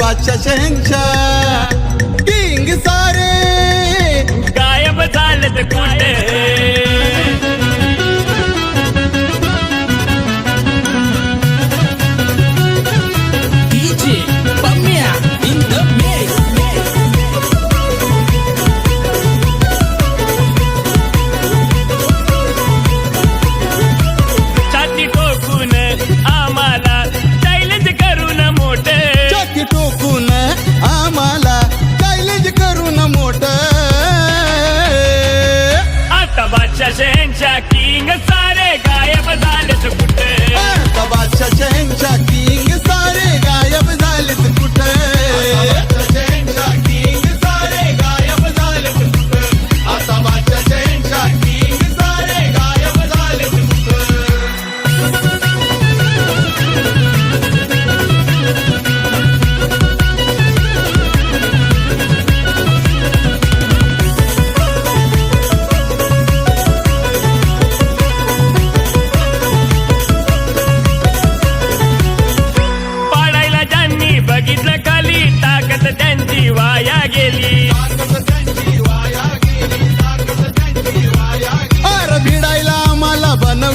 बादशा शहनशाह I'm a Jane Jacqueline.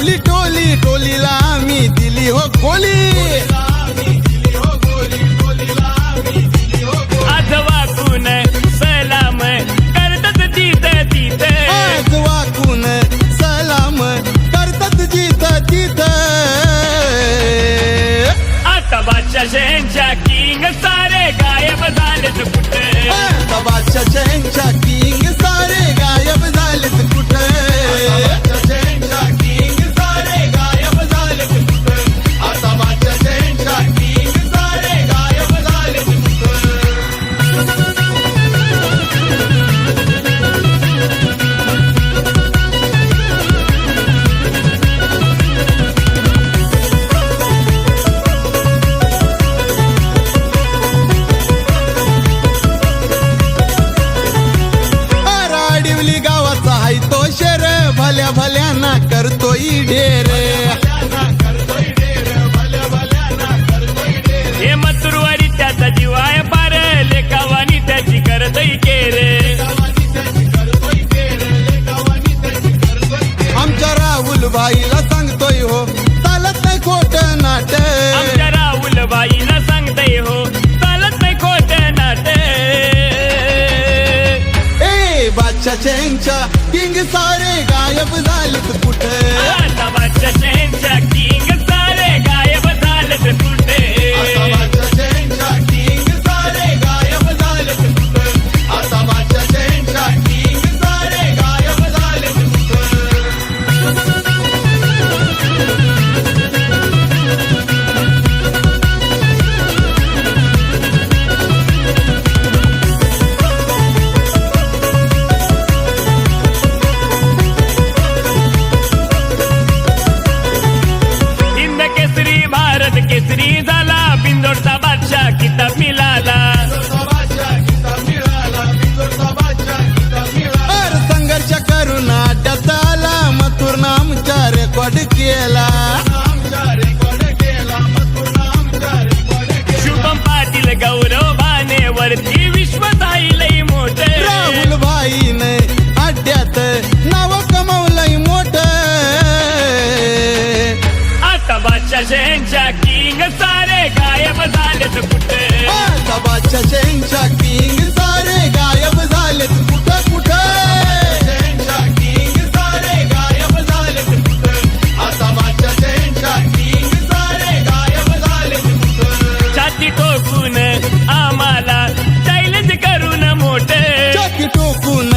ठेवली टोली टोलीला आम्ही दिली हो गोली डेरे हे मतुरवारी त्याचा जीवाय पार लेखावानी त्याची करतय केरे. आमच्या राहुल बाईला सांगतोय हो चालत नाही खोट नाट. आमच्या राहुल बाईला सांगतय हो चालत नाही खोट नाट. ए बादशा चेंगच्या किंग सारे गायब झालेत कुठे? शेंच्या किंग सारे गायब झालेत कुठे? दबाच्या शेंच्या किंग सारे गायब झालेत कुठे कुठे? छाती टोकून आम्हाला चैलेंज करून मोठे. छाती टोकून